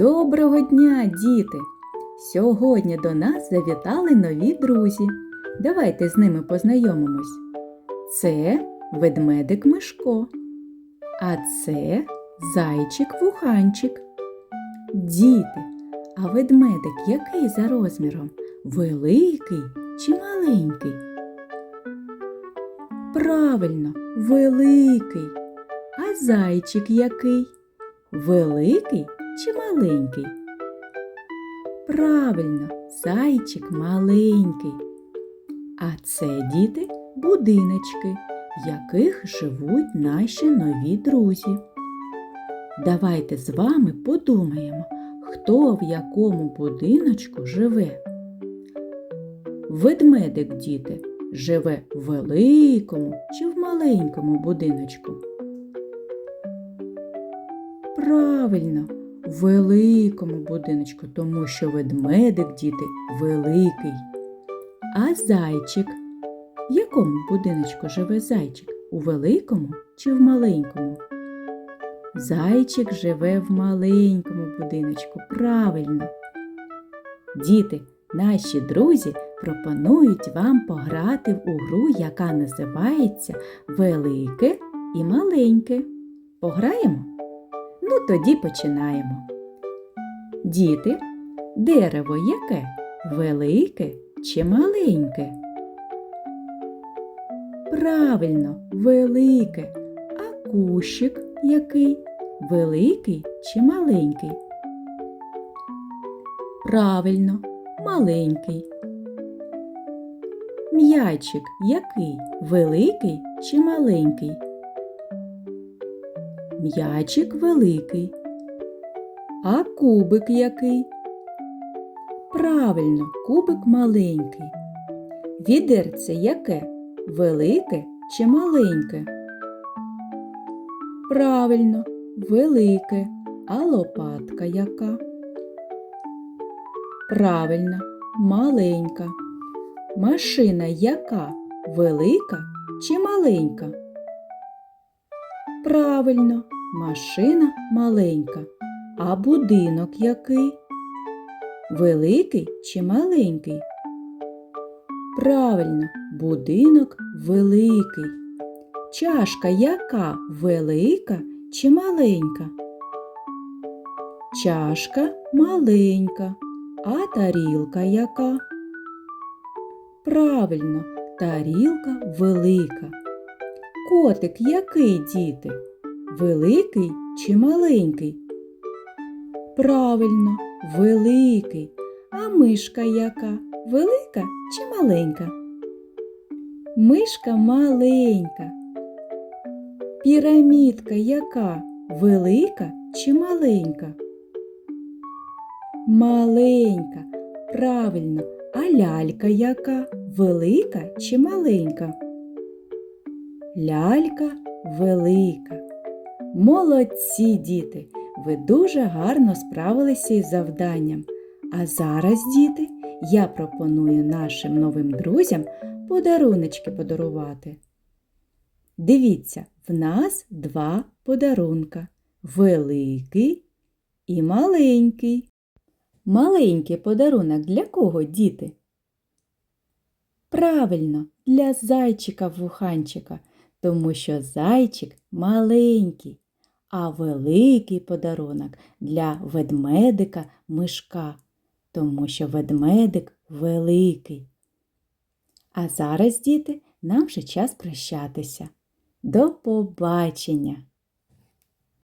Доброго дня, діти! Сьогодні до нас завітали нові друзі. Давайте з ними познайомимось. Це ведмедик Мишко, а це зайчик-вуханчик. Діти, а ведмедик який за розміром? Великий чи маленький? Правильно, великий. А зайчик який? Великий чи маленький? Правильно, зайчик маленький. А це діти будиночки, в яких живуть наші нові друзі. Давайте з вами подумаємо, хто в якому будиночку живе. Ведмедик, діти, живе в великому чи в маленькому будиночку? Правильно, великому будиночку, тому що ведмедик, діти, великий. А зайчик? В якому будиночку живе зайчик? У великому чи в маленькому? Зайчик живе в маленькому будиночку. Правильно. Діти, наші друзі пропонують вам пограти в гру, яка називається Велике і маленьке. Пограємо? Тоді починаємо. Діти, дерево яке? Велике чи маленьке? Правильно, велике. А кущик який? Великий чи маленький? Правильно, маленький. М'ячик який? Великий чи маленький? М'ячик великий. А кубик який? Правильно, кубик маленький. Відерце яке? Велике чи маленьке? Правильно, велике. А лопатка яка? Правильно, маленька. Машина яка? Велика чи маленька? Правильно, машина маленька. А будинок який? Великий чи маленький? Правильно, будинок великий. Чашка яка? Велика чи маленька? Чашка маленька. А тарілка яка? Правильно, тарілка велика. Котик який, діти? Великий чи маленький? Правильно, великий. А мишка яка? Велика чи маленька? Мишка маленька. Пірамідка яка? Велика чи маленька? Маленька. Правильно. А лялька яка? Велика чи маленька? Лялька велика. Молодці діти! Ви дуже гарно справилися із завданням. А зараз, діти, я пропоную нашим новим друзям подаруночки подарувати. Дивіться, в нас два подарунка великий і маленький. Маленький подарунок для кого, діти? Правильно, для зайчика-вуханчика, тому що зайчик маленький, а великий подарунок для ведмедика мишка, тому що ведмедик великий. А зараз, діти, нам вже час прощатися. До побачення!